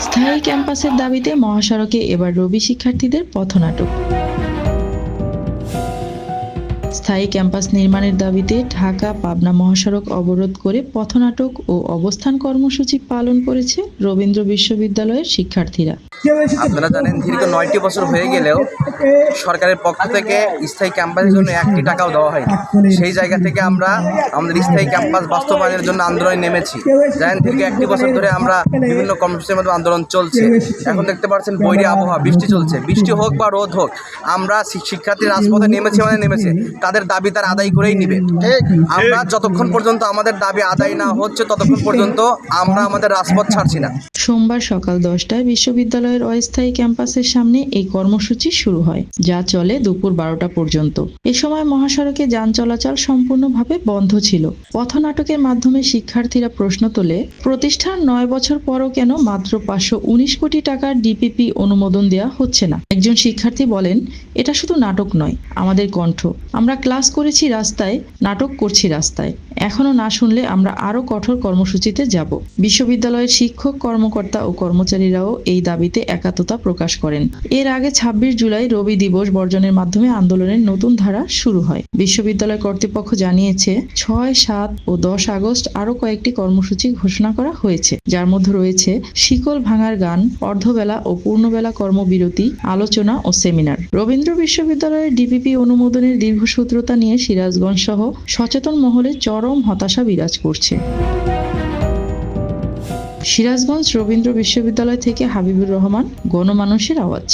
স্থায়ী ক্যাম্পাসের দাবিতে মহাসড়কে এবার রবি শিক্ষার্থীদের পথনাটক। স্থায়ী ক্যাম্পাস নির্মাণের দাবিতে ঢাকা পাবনা মহাসড়ক অবরোধ করে পথনাটক ও অবস্থান কর্মসূচি পালন করেছে রবীন্দ্র বিশ্ববিদ্যালয়ের শিক্ষার্থীরা। আপনারা জানেন দীর্ঘ নয়টি বছর হয়ে গেলেও সরকারের পক্ষ থেকে স্থায়ী ক্যাম্পাসের জন্য একটি টাকাও দেওয়া হয়নি। সেই জায়গা থেকে আমরা আমাদের স্থায়ী ক্যাম্পাস বাস্তবায়নের জন্য আন্দোলনে নেমেছি। জানেন দীর্ঘ একটি বছর ধরে আমরা বিভিন্ন কর্মসূচির মাধ্যমে আন্দোলন চলছে। এখন দেখতে পাচ্ছেন বৈরী আবহাওয়া বৃষ্টি চলছে। বৃষ্টি হোক বা রোদ হোক আমরা শিক্ষার্থী রাজপথে নেমেছি মানে নেমেছে। তাদের দাবি তারা আদায় করেই নিবে। আমরা যতক্ষণ পর্যন্ত আমাদের দাবি আদায় না হচ্ছে ততক্ষণ পর্যন্ত আমরা আমাদের রাজপথ ছাড়ছি না। সোমবার সকাল দশটায় বিশ্ববিদ্যালয়ের অস্থায়ী ক্যাম্পাসের সামনে এই কর্মসূচি শুরু হয় যা চলে দুপুর বারোটা পর্যন্ত। এ সময় মহাসড়কে যান চলাচল সম্পূর্ণভাবে বন্ধ ছিল। পথনাটকের মাধ্যমে শিক্ষার্থীরা প্রশ্ন তোলে প্রতিষ্ঠান নয় বছর পরও কেন মাত্র পাঁচশো উনিশ কোটি টাকার ডিপিপি অনুমোদন দেওয়া হচ্ছে না? একজন শিক্ষার্থী বলেন এটা শুধু নাটক নয় আমাদের কণ্ঠ। আমরা ক্লাস করেছি রাস্তায়, নাটক করছি রাস্তায়। এখনও না শুনলে আমরা আরও কঠোর কর্মসূচিতে যাব। বিশ্ববিদ্যালয়ের শিক্ষক, কর্মকর্তা ও কর্মচারীরাও এই দাবিতে একাত্মতা প্রকাশ করেন। এর আগে ছাব্বিশ জুলাই রবি দিবস বর্জনের মাধ্যমে আন্দোলনের নতুন ধারা শুরু হয়। বিশ্ববিদ্যালয় কর্তৃপক্ষ জানিয়েছে, ছয়, সাত ও দশ আগস্ট আরও কয়েকটি কর্মসূচি ঘোষণা করা হয়েছে। যার মধ্যে রয়েছে শিকল ভাঙার গান, অর্ধবেলা ও পূর্ণবেলা কর্মবিরতি, আলোচনা ও সেমিনার। রবীন্দ্র বিশ্ববিদ্যালয়ের ডিপিপি অনুমোদনের দীর্ঘসূত্রতা নিয়ে সিরাজগঞ্জ সহ সচেতন মহলে চরম হতাশা বিরাজ করছে। সিরাজগঞ্জ রবীন্দ্র বিশ্ববিদ্যালয় থেকে হাবিবুর রহমান, গণমানুষের আওয়াজ।